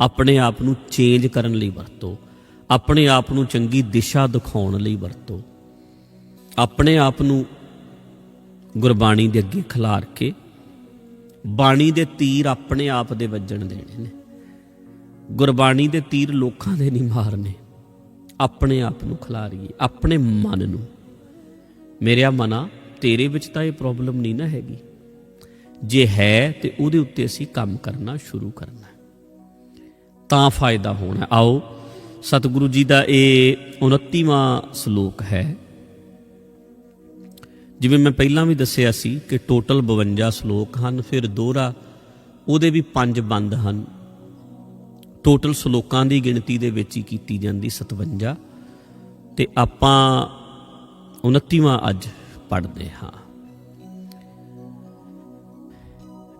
ਆਪਣੇ ਆਪ ਨੂੰ ਚੇਂਜ ਕਰਨ ਲਈ ਵਰਤੋ, ਆਪਣੇ ਆਪ ਨੂੰ ਚੰਗੀ ਦਿਸ਼ਾ ਦਿਖਾਉਣ ਲਈ ਵਰਤੋ, ਆਪਣੇ ਆਪ ਨੂੰ ਗੁਰਬਾਣੀ ਦੇ ਅੱਗੇ ਖਿਲਾਰ ਕੇ ਬਾਣੀ ਦੇ ਤੀਰ ਆਪਣੇ ਆਪ ਦੇ ਵੱਜਣ ਦੇਣੇ ਨੇ। ਗੁਰਬਾਣੀ ਦੇ ਤੀਰ ਲੋਕਾਂ ਦੇ ਨਹੀਂ ਮਾਰਨੇ। ਆਪਣੇ ਆਪ ਨੂੰ ਖਿਲਾਰੀਏ, ਆਪਣੇ ਮਨ ਨੂੰ। ਮੇਰਿਆ ਮਨਾ, ਤੇਰੇ ਵਿੱਚ ਤਾਂ ਇਹ ਪ੍ਰੋਬਲਮ ਨਹੀਂ ਨਾ ਹੈਗੀ। ਜੇ ਹੈ ਤੇ ਉਹਦੇ ਉੱਤੇ ਅਸੀਂ ਕੰਮ ਕਰਨਾ ਸ਼ੁਰੂ ਕਰਨਾ। ਤਾਂ ਫਾਇਦਾ ਹੋਣਾ ਆਓ, ਸਤਿਗੁਰੂ ਜੀ ਦਾ ਇਹ 29ਵਾਂ ਸ਼ਲੋਕ ਹੈ। ਜਿਵੇਂ ਮੈਂ ਪਹਿਲਾਂ ਵੀ ਦੱਸਿਆ ਸੀ ਕਿ ਟੋਟਲ 52 ਸ਼ਲੋਕ ਹਨ, ਫਿਰ ਦੋਹਰਾ, ਉਹਦੇ ਵੀ ਪੰਜ ਬੰਦ ਹਨ। ਟੋਟਲ ਸ਼ਲੋਕਾਂ ਦੀ ਗਿਣਤੀ ਦੇ ਵਿੱਚ ਹੀ ਕੀਤੀ ਜਾਂਦੀ 57 ਤੇ ਆਪਾਂ 29ਵਾਂ ਅੱਜ ਪੜ੍ਹਦੇ ਹਾਂ।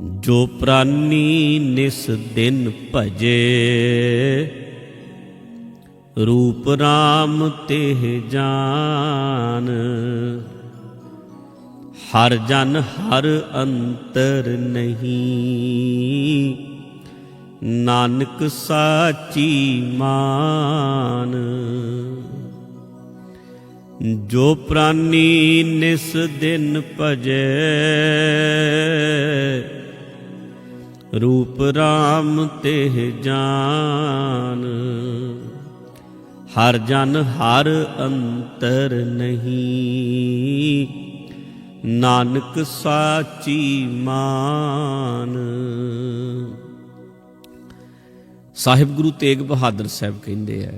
ਜੋ ਪ੍ਰਾਨੀ ਨਿਸ ਦਿਨ ਭਜੇ, ਰੂਪ RAM ਤੇ ਜਾਨ। ਹਰ ਜਨ ਹਰ ਅੰਤਰ ਨਹੀਂ, ਨਾਨਕ ਸਾਚੀ ਮਾਨ। ਜੋ ਪ੍ਰਾਨੀ ਨਿਸ ਦਿਨ ਭਜੇ ਰੂਪ RAM ਤੇ ਜਾਨ। ਹਰ ਜਨ ਹਰ ਅੰਤਰ ਨਹੀਂ, ਨਾਨਕ ਸਾਚੀ ਮਾਨ। ਸਾਹਿਬ ਗੁਰੂ ਤੇਗ ਬਹਾਦਰ ਸਾਹਿਬ ਕਹਿੰਦੇ ਆ,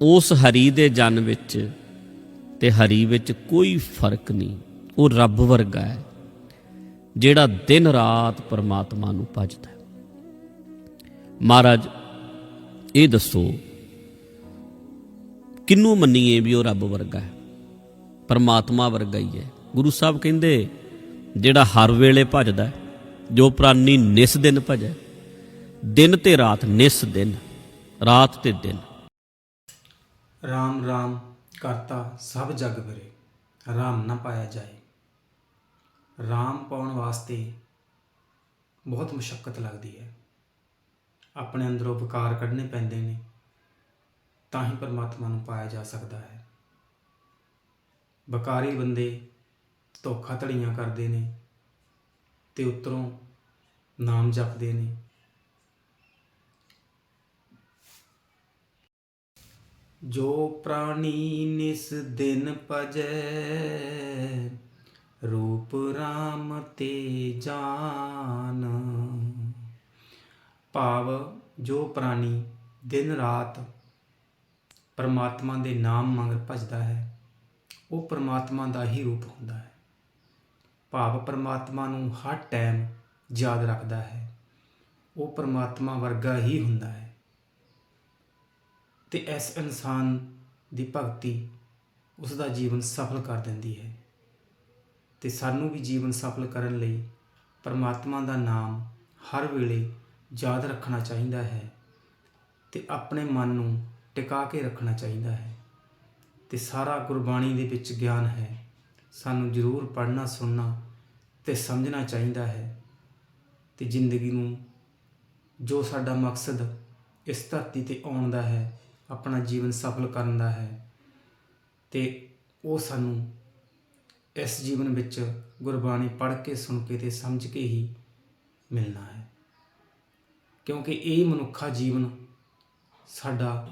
ਉਸ ਹਰੀ ਦੇ ਜਨ ਵਿੱਚ ਤੇ ਹਰੀ ਵਿੱਚ ਕੋਈ ਫ਼ਰਕ ਨਹੀਂ, ਉਹ ਰੱਬ ਵਰਗਾ ਹੈ। ਜਿਹੜਾ ਦਿਨ ਰਾਤ ਪਰਮਾਤਮਾ ਨੂੰ ਭਜਦਾ ਹੈ। ਮਹਾਰਾਜ, ਇਹ ਦੱਸੋ ਕਿੰਨੂੰ ਮੰਨੀਏ ਵੀ ਉਹ ਰੱਬ ਵਰਗਾ ਹੈ? ਪਰਮਾਤਮਾ ਵਰਗਾ ਹੀ ਹੈ। ਗੁਰੂ ਸਾਹਿਬ ਕਹਿੰਦੇ, ਜਿਹੜਾ ਹਰ ਵੇਲੇ ਭਜਦਾ ਜੋ ਪ੍ਰਾਨੀ ਨਿਸ ਦਿਨ ਭਜੈ, ਦਿਨ ਤੇ ਰਾਤ ਨਿਸ ਦਿਨ, ਰਾਤ ਤੇ ਦਿਨ। ਰਾਮ ਰਾਮ ਕਰਤਾ ਸਭ ਜਗ ਬਰੇ, ਰਾਮ ਨਾ ਪਾਇਆ ਜਾਏ। ਰਾਮ ਪਾਉਣ ਵਾਸਤੇ ਬਹੁਤ ਮੁਸ਼ਕਲ ਲੱਗਦੀ ਹੈ। ਆਪਣੇ ਅੰਦਰੋਂ ਵਿਕਾਰ ਕੱਢਣੇ ਪੈਂਦੇ ਨੇ, ਤਾਂ ਹੀ ਪਰਮਾਤਮਾ ਨੂੰ ਪਾਇਆ ਜਾ ਸਕਦਾ ਹੈ। ਵਿਕਾਰੀ ਬੰਦੇ ਧੋਖਾ ਧੜੀਆਂ ਕਰਦੇ ਨੇ ਤੇ ਉੱਤਰੋਂ ਨਾਮ ਜਪਦੇ ਨੇ। ਜੋ ਪ੍ਰਾਣੀ ਨਿਸ ਦਿਨ ਭਜੈ ਰੂਪ RAM ਤੇ ਜਾਨ। ਭਾਵ ਜੋ ਪ੍ਰਾਣੀ ਦਿਨ ਰਾਤ ਪਰਮਾਤਮਾ ਦੇ ਨਾਮ ਮੰਗ ਭਜਦਾ ਹੈ, ਉਹ ਪਰਮਾਤਮਾ ਦਾ ਹੀ ਰੂਪ ਹੁੰਦਾ ਹੈ। ਭਾਵ ਪਰਮਾਤਮਾ ਨੂੰ ਹਰ ਟਾਈਮ ਯਾਦ ਰੱਖਦਾ ਹੈ, ਉਹ ਪਰਮਾਤਮਾ ਵਰਗਾ ਹੀ ਹੁੰਦਾ ਹੈ। ਤੇ ਇਸ ਇਨਸਾਨ ਦੀ ਭਗਤੀ ਉਸ ਦਾ ਜੀਵਨ ਸਫਲ ਕਰ ਦਿੰਦੀ ਹੈ। ਤੇ ਸਾਨੂੰ ਵੀ ਜੀਵਨ ਸਫਲ ਕਰਨ ਲਈ ਪਰਮਾਤਮਾ ਦਾ ਨਾਮ ਹਰ ਵੇਲੇ ਯਾਦ ਰੱਖਣਾ ਚਾਹੀਦਾ ਹੈ ਤੇ ਆਪਣੇ ਮਨ ਨੂੰ ਟਿਕਾ ਕੇ ਰੱਖਣਾ ਚਾਹੀਦਾ ਹੈ ਤੇ ਸਾਰਾ ਗੁਰਬਾਣੀ ਦੇ ਵਿੱਚ ਗਿਆਨ ਹੈ। ਸਾਨੂੰ ਜ਼ਰੂਰ ਪੜ੍ਹਨਾ, ਸੁਣਨਾ ਤੇ ਸਮਝਣਾ ਚਾਹੀਦਾ ਹੈ ਤੇ ਜ਼ਿੰਦਗੀ ਨੂੰ ਜੋ ਸਾਡਾ ਮਕਸਦ ਇਸ ਧਰਤੀ ਤੇ ਆਉਣ ਦਾ ਹੈ, ਆਪਣਾ ਜੀਵਨ ਸਫਲ ਕਰਨ ਦਾ ਹੈ ਤੇ ਉਹ ਸਾਨੂੰ ਇਸ ਜੀਵਨ ਵਿੱਚ ਗੁਰਬਾਣੀ ਪੜ੍ਹ ਕੇ ਸੁਣ ਕੇ ਤੇ ਸਮਝ ਕੇ ਹੀ ਮਿਲਣਾ ਹੈ। ਕਿਉਂਕਿ ਇਹ ਮਨੁੱਖਾ ਜੀਵਨ ਸਾਡਾ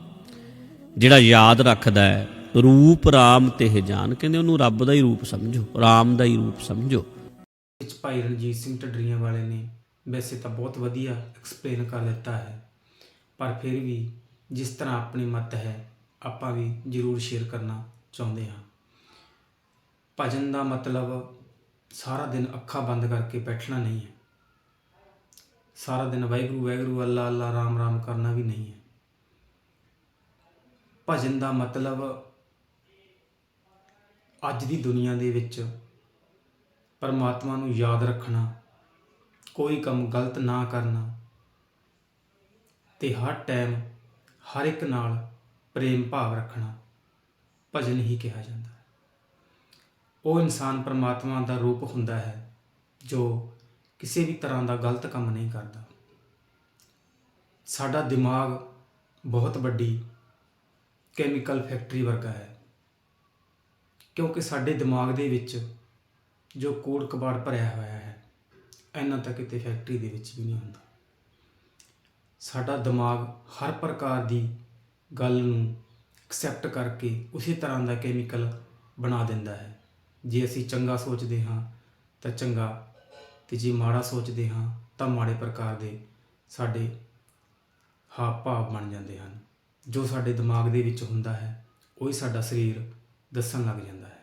ਜਿਹੜਾ ਯਾਦ ਰੱਖਦਾ ਹੈ ਰੂਪ RAM ਤੇ ਜਾਨ ਕਹਿੰਦੇ ਉਹਨੂੰ ਰੱਬ ਦਾ ਹੀ ਰੂਪ ਸਮਝੋ RAM ਦਾ ਹੀ ਰੂਪ ਸਮਝੋ। ਵਿੱਚ ਭਾਈ ਰਣਜੀਤ ਸਿੰਘ ਢੱਡਰੀਆਂ ਵਾਲੇ ਨੇ ਵੈਸੇ ਤਾਂ ਬਹੁਤ ਵਧੀਆ ਐਕਸਪਲੇਨ ਕਰ ਦਿੱਤਾ ਹੈ ਪਰ ਫਿਰ ਵੀ ਜਿਸ ਤਰ੍ਹਾਂ ਆਪਣੀ ਮਤ ਹੈ ਆਪਾਂ ਵੀ ਜ਼ਰੂਰ ਸ਼ੇਅਰ ਕਰਨਾ ਚਾਹੁੰਦੇ ਹਾਂ। ਭਜਨ ਦਾ ਮਤਲਬ ਸਾਰਾ ਦਿਨ ਅੱਖਾਂ ਬੰਦ ਕਰਕੇ ਬੈਠਣਾ ਨਹੀਂ ਹੈ। ਸਾਰਾ ਦਿਨ ਵਾਹਿਗੁਰੂ ਵਾਹਿਗੁਰੂ, ਅੱਲਾ ਅੱਲਾ, ਰਾਮ ਰਾਮ ਕਰਨਾ ਵੀ ਨਹੀਂ ਹੈ। ਭਜਨ ਦਾ ਮਤਲਬ ਅੱਜ ਦੀ ਦੁਨੀਆ ਦੇ ਵਿੱਚ ਪਰਮਾਤਮਾ ਨੂੰ ਯਾਦ ਰੱਖਣਾ, ਕੋਈ ਕੰਮ ਗਲਤ ਨਾ ਕਰਨਾ ਤੇ ਹਰ ਟਾਈਮ ਹਰ ਇੱਕ ਨਾਲ ਪ੍ਰੇਮ ਭਾਵ ਰੱਖਣਾ ਭਜਨ ਹੀ ਕਿਹਾ ਜਾਂਦਾ। ਉਹ ਇਨਸਾਨ ਪਰਮਾਤਮਾ ਦਾ ਰੂਪ ਹੁੰਦਾ ਹੈ, ਜੋ ਕਿਸੇ ਵੀ ਤਰ੍ਹਾਂ ਦਾ ਗਲਤ ਕੰਮ ਨਹੀਂ ਕਰਦਾ। ਸਾਡਾ ਦਿਮਾਗ ਬਹੁਤ ਵੱਡੀ ਕੈਮੀਕਲ ਫੈਕਟਰੀ ਵਰਗਾ ਹੈ, ਕਿਉਂਕਿ ਸਾਡੇ ਦਿਮਾਗ ਦੇ ਵਿੱਚ ਜੋ ਕੋਡ ਕਬਾੜ ਭਰਿਆ ਹੋਇਆ ਹੈ, ਇੰਨਾ ਤਾਂ ਕਿਤੇ ਫੈਕਟਰੀ ਦੇ ਵਿੱਚ ਵੀ ਨਹੀਂ ਹੁੰਦਾ। ਸਾਡਾ ਦਿਮਾਗ ਹਰ ਪ੍ਰਕਾਰ ਦੀ ਗੱਲ ਨੂੰ ਐਕਸੈਪਟ ਕਰਕੇ ਉਸੇ ਤਰ੍ਹਾਂ ਦਾ ਕੈਮੀਕਲ ਬਣਾ ਦਿੰਦਾ ਹੈ। ਜੇ ਅਸੀਂ ਚੰਗਾ ਸੋਚਦੇ ਹਾਂ, ਤਾਂ ਚੰਗਾ, ਤੇ ਜੇ ਮਾੜਾ ਸੋਚਦੇ ਹਾਂ, ਤਾਂ ਮਾੜੇ ਪ੍ਰਕਾਰ ਦੇ ਸਾਡੇ ਹਾਵ ਭਾਵ ਬਣ ਜਾਂਦੇ ਹਨ। ਜੋ ਸਾਡੇ ਦਿਮਾਗ ਦੇ ਵਿੱਚ ਹੁੰਦਾ ਹੈ, ਉਹੀ ਸਾਡਾ ਸਰੀਰ ਦੱਸਣ ਲੱਗ ਜਾਂਦਾ ਹੈ।